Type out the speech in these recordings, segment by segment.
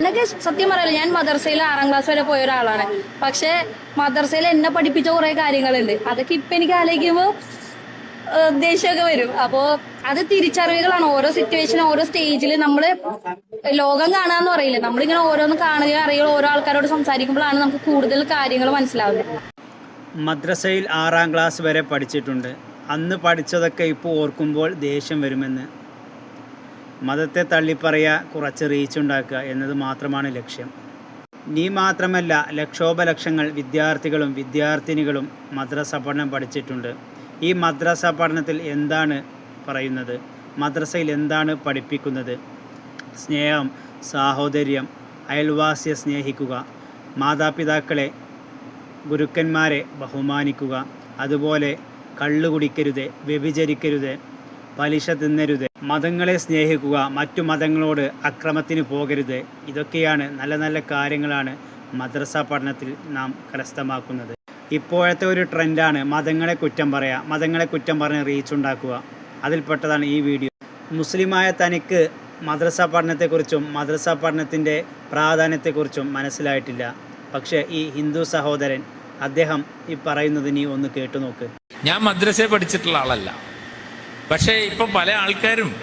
എന്നൊക്കെ സത്യം പറയല്ലോ ഞാൻ മദർസയിൽ ആറാം ക്ലാസ് വരെ പോയ ഒരാളാണ്. പക്ഷെ മദർസയിൽ എന്നെ പഠിപ്പിച്ച കുറെ കാര്യങ്ങളുണ്ട്. അതൊക്കെ ഇപ്പൊ എനിക്ക് ആലോചിക്കുമ്പോൾ ദേഷ്യമൊക്കെ വരും. അപ്പോ അത് തിരിച്ചറിവുകളാണ്. ഓരോ സിറ്റുവേഷൻ ഓരോ സ്റ്റേജിൽ നമ്മൾ ലോകം കാണാന്ന് പറയില്ലേ? നമ്മളിങ്ങനെ ഓരോന്ന് കാണുകയോ അറിയുകയോ ഓരോ ആൾക്കാരോട് സംസാരിക്കുമ്പോഴാണ് നമുക്ക് കൂടുതൽ കാര്യങ്ങൾ മനസ്സിലാവുന്നത്. മദ്രസയിൽ ആറാം ക്ലാസ് വരെ പഠിച്ചിട്ടുണ്ട്. അന്ന് പഠിച്ചതൊക്കെ ഇപ്പോൾ ഓർക്കുമ്പോൾ ദേഷ്യം വരുമെന്ന്. മതത്തെ തള്ളിപ്പറയുക കുറച്ച് റീച്ച് ഉണ്ടാക്കുക എന്നത് മാത്രമാണ് ലക്ഷ്യം. നീ മാത്രമല്ല ലക്ഷോപലക്ഷങ്ങൾ വിദ്യാർത്ഥികളും വിദ്യാർത്ഥിനികളും മദ്രസ പഠനം പഠിച്ചിട്ടുണ്ട്. ഈ മദ്രസ പഠനത്തിൽ എന്താണ് പറയുന്നത്? മദ്രസയിൽ എന്താണ് പഠിപ്പിക്കുന്നത്? സ്നേഹം സാഹോദര്യം അയൽവാസിയെ സ്നേഹിക്കുക മാതാപിതാക്കളെ ഗുരുക്കന്മാരെ ബഹുമാനിക്കുക അതുപോലെ കള്ളു കുടിക്കരുത് വ്യഭിചരിക്കരുത് പലിശ തിന്നരുത് മതങ്ങളെ സ്നേഹിക്കുക മറ്റു മതങ്ങളോട് അക്രമത്തിന് പോകരുത്. ഇതൊക്കെയാണ് നല്ല നല്ല കാര്യങ്ങളാണ് മദ്രസ പഠനത്തിൽ നാം കരസ്ഥമാക്കുന്നത്. ഇപ്പോഴത്തെ ഒരു ട്രെൻഡാണ് മതങ്ങളെ കുറ്റം പറയുക മതങ്ങളെ കുറ്റം പറഞ്ഞ് റീച്ച് ഉണ്ടാക്കുക. അതിൽപ്പെട്ടതാണ് ഈ വീഡിയോ. മുസ്ലിമായ തനിക്ക് മദ്രസ പഠനത്തെക്കുറിച്ചും മദ്രസ പഠനത്തിന്റെ പ്രാധാന്യത്തെക്കുറിച്ചും മനസ്സിലായിട്ടില്ല. പക്ഷേ ഈ ഹിന്ദു സഹോദരൻ അദ്ദേഹം ഈ പറയുന്നത് നീ ഒന്ന് കേട്ടുനോക്ക്. ഞാൻ മദ്രസയെ പഠിച്ചിട്ടുള്ള ആളല്ല. പക്ഷേ ഇപ്പം പല ആൾക്കാരും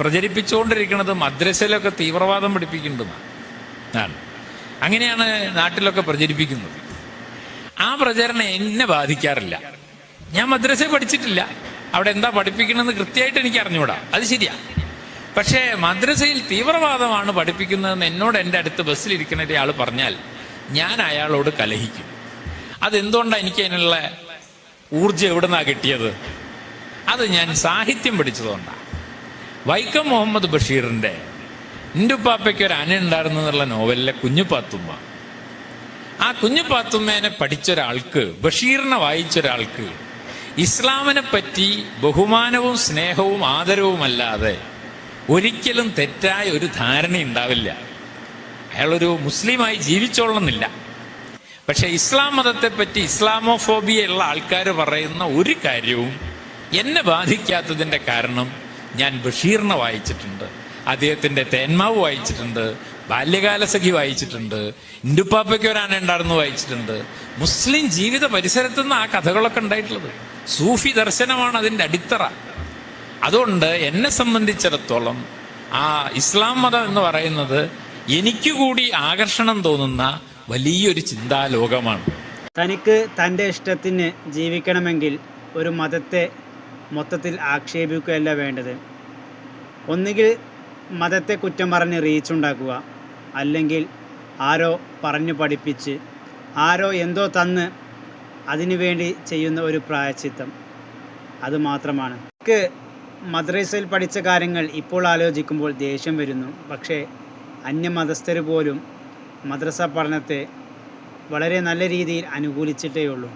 പ്രചരിപ്പിച്ചുകൊണ്ടിരിക്കുന്നത് മദ്രസയിലൊക്കെ തീവ്രവാദം പഠിപ്പിക്കേണ്ടതാണ് അങ്ങനെയാണ് നാട്ടിലൊക്കെ പ്രചരിപ്പിക്കുന്നത്. ആ പ്രചരണം എന്നെ ബാധിക്കാറില്ല. ഞാൻ മദ്രസ പഠിച്ചിട്ടില്ല. അവിടെ എന്താ പഠിപ്പിക്കണമെന്ന് കൃത്യമായിട്ട് എനിക്ക് അറിഞ്ഞുകൂടാ. അത് ശരിയാ. പക്ഷേ മദ്രസയിൽ തീവ്രവാദമാണ് പഠിപ്പിക്കുന്നതെന്ന് എന്നോട് എന്റെ അടുത്ത് ബസ്സിലിരിക്കുന്ന ഒരാൾ പറഞ്ഞാൽ ഞാൻ അയാളോട് കലഹിക്കും. അതെന്തുകൊണ്ടാണ് എനിക്ക് അതിനുള്ള ഊർജം നിന്നാണ് കിട്ടിയത്? അത് ഞാൻ സാഹിത്യം പഠിച്ചതുകൊണ്ടാണ്. വൈക്കം മുഹമ്മദ് ബഷീറിന്റെ എന്റെ ഉപ്പാപ്പയ്ക്ക് ഒരു അന ഉണ്ടായിരുന്നു എന്നുള്ള നോവലിലെ കുഞ്ഞുപാത്തുമ്മ. ആ കുഞ്ഞുപാത്തുമ്മേനെ പഠിച്ച ഒരാൾക്ക് ബഷീറിനെ വായിച്ച ഒരാൾക്ക് ഇസ്ലാമിനെ പറ്റി ബഹുമാനവും സ്നേഹവും ആദരവുമല്ലാതെ ഒരിക്കലും തെറ്റായ ഒരു ധാരണ ഉണ്ടാവില്ല. അയാളൊരു മുസ്ലിമായി ജീവിച്ചോളണമെന്നില്ല. പക്ഷേ ഇസ്ലാം മതത്തെപ്പറ്റി ഇസ്ലാമോഫോബിയ ഉള്ള ആൾക്കാർ പറയുന്ന ഒരു കാര്യവും എന്നെ ബാധിക്കാത്തതിന്റെ കാരണം ഞാൻ ബഷീറിനെ വായിച്ചിട്ടുണ്ട്. അദ്ദേഹത്തിന്റെ തേന്മാവ് വായിച്ചിട്ടുണ്ട്. ബാല്യകാലസഖി വായിച്ചിട്ടുണ്ട്. ഇൻഡുപ്പാപ്പയ്ക്ക് ഒരാന ഉണ്ടായിരുന്നു വായിച്ചിട്ടുണ്ട്. മുസ്ലിം ജീവിത പരിസരത്തു നിന്ന് ആ കഥകളൊക്കെ ഉണ്ടായിട്ടുള്ളത്. സൂഫി ദർശനമാണ് അതിന്റെ അടിത്തറ. അതുകൊണ്ട് എന്നെ സംബന്ധിച്ചിടത്തോളം ആ ഇസ്ലാം മതം എന്ന് പറയുന്നത് എനിക്ക് കൂടി ആകർഷണം തോന്നുന്ന വലിയൊരു ചിന്താലോകമാണ്. തനിക്ക് തന്റെ ഇഷ്ടത്തിന് ജീവിക്കണമെങ്കിൽ ഒരു മതത്തെ മൊത്തത്തിൽ ആക്ഷേപിക്കുകയല്ല വേണ്ടത്. ഒന്നുകിൽ മതത്തെ കുറ്റം പറഞ്ഞ് റീച്ച് ഉണ്ടാക്കുക അല്ലെങ്കിൽ ആരോ പറഞ്ഞു പഠിപ്പിച്ച് ആരോ എന്തോ തന്ന് അതിനു വേണ്ടി ചെയ്യുന്ന ഒരു പ്രായച്ചിത്തം. അതുമാത്രമാണ് എനിക്ക് മദ്രസയിൽ പഠിച്ച കാര്യങ്ങൾ ഇപ്പോൾ ആലോചിക്കുമ്പോൾ ദേഷ്യം വരുന്നു. പക്ഷേ അന്യമതസ്ഥർ പോലും മദ്രസ പഠനത്തെ വളരെ നല്ല രീതിയിൽ അനുകൂലിച്ചിട്ടേ ഉള്ളൂ